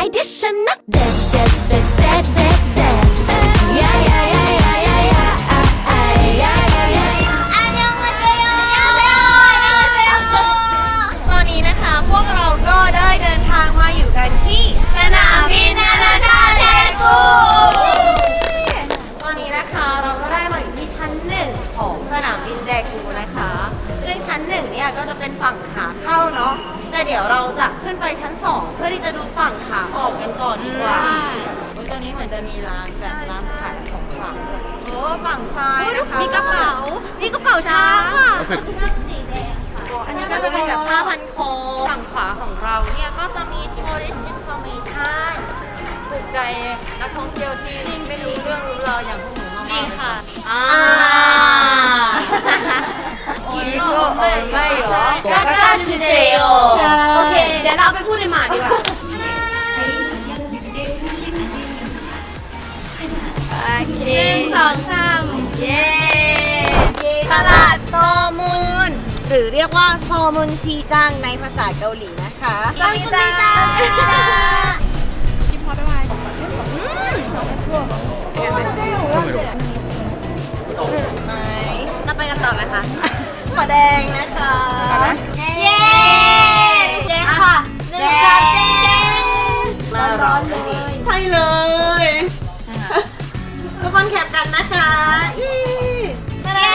เดี๋ยวฉันนะเด็ดเด็ดเด็ดเด็ดเด็ดเด็ด yeah yeah yeah yeah yeah yeah ah, ah, yeah yeah yeah yeah อันยองมาเซโยอันยองมาเซโยตอนนี้นะคะพวกเราก็ได้เดินทางมาอยู่กันที่สนามบินนานาชาติเทกูตอนนี้นะคะเราก็ได้มาอยู่ที่ชั้นหนึ่งของสนามบินแดกูนะคะซึ่งชั้นหนึ่งเนี่ยก็จะเป็นฝั่งขาเข้าเนาะ แต่เดี๋ยวเราจะขึ้นไปชั้นสองเพื่อที่จะดูฝั่งขาออกกันก่อนดีกว่าตอนนี้เหมือนจะมีร้านแบบร้านขายของฝากด้วยโอ้ฝั่งซ้ายนะคะมีกระเป๋ามีกระเป๋าช้างอะ อันนี้ก็จะเป็นแบบผ้าพันคอ ฝั่งขวาของเราเนี่ยก็จะมี tourist information ถูกใจนักท่องเที่ยวที่ไม่รู้เรื่องรู้ราวอย่างพวกหนูมากๆจริงค่ะอ่าอีโก้โอ้ไม่เหรอ กาก้าจูเซโอโอเค เดี๋ยวเราไปพูดในหมาดีกว่าหนึ่งสองสามเย้ตลาดโซมูนหรือเรียกว่าโซมุนซีจังในภาษาเกาหลีนะคะซัมซุงดีจ้า กคนแคปกันนะคะยี่เย้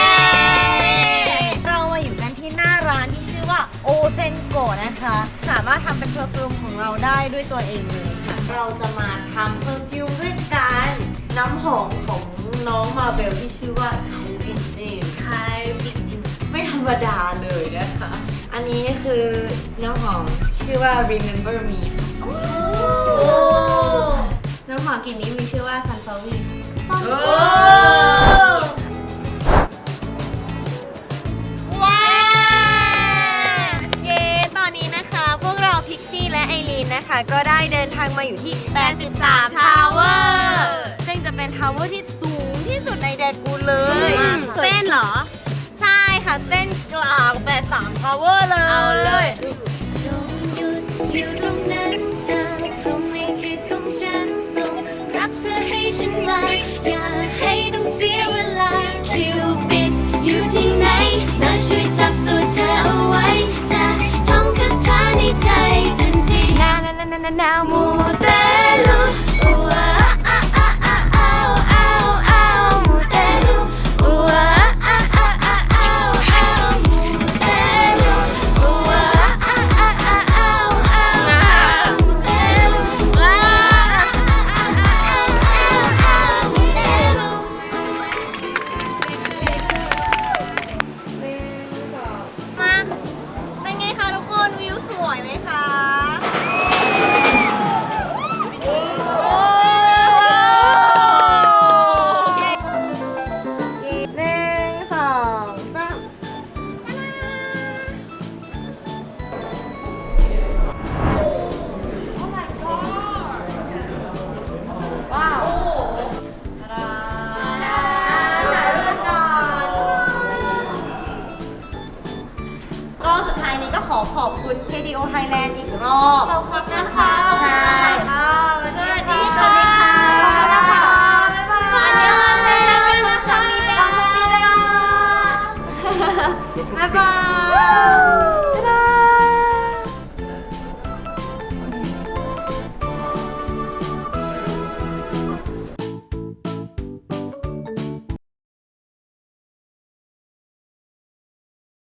เรามาอยู่กันที่หน้าร้านที่ชื่อว่าโอเซนโกนะคะ สามารถทำเป็นเพอร์ฟิวมของเราได้ด้วยตัวเองเลยค่ะ เราจะมาทำเพอร์ฟิวมด้วยกันน้ำหอมของน้องมาเบลที่ชื่อว่าไคบินจินไคบินจินไม่ธรรมดาเลยนะคะ อันนี้คือน้ำหอมชื่อว่า Remember Me ค่ะน้ำหอมกลิ่นนี้มีชื่อว่า Sunflower ว้าวเย้ตอนนี้นะคะ พวกเราพิกซี่และไอรีนนะคะ ก็ได้เดินทางมาอยู่ที่ 83ทาวเวอร์ซึ่งจะเป็นทาวเวอร์ที่สูงที่สุดในแดนกูเลยอืมเต้นเหรอ ใช่ค่ะเต้นกลาง83ทาวเวอร์เลย เอาเลย จงหยุดอยู่ตรงนั้น ไว้ันนี้ก็ขอขอบคุณ KDO Thailand อีกรอบ ขอบคุณนะคะใช่ ค่ะสวัสดีค่ะสวัสดีค่ะบ๊ายบาย บ๊ายบาย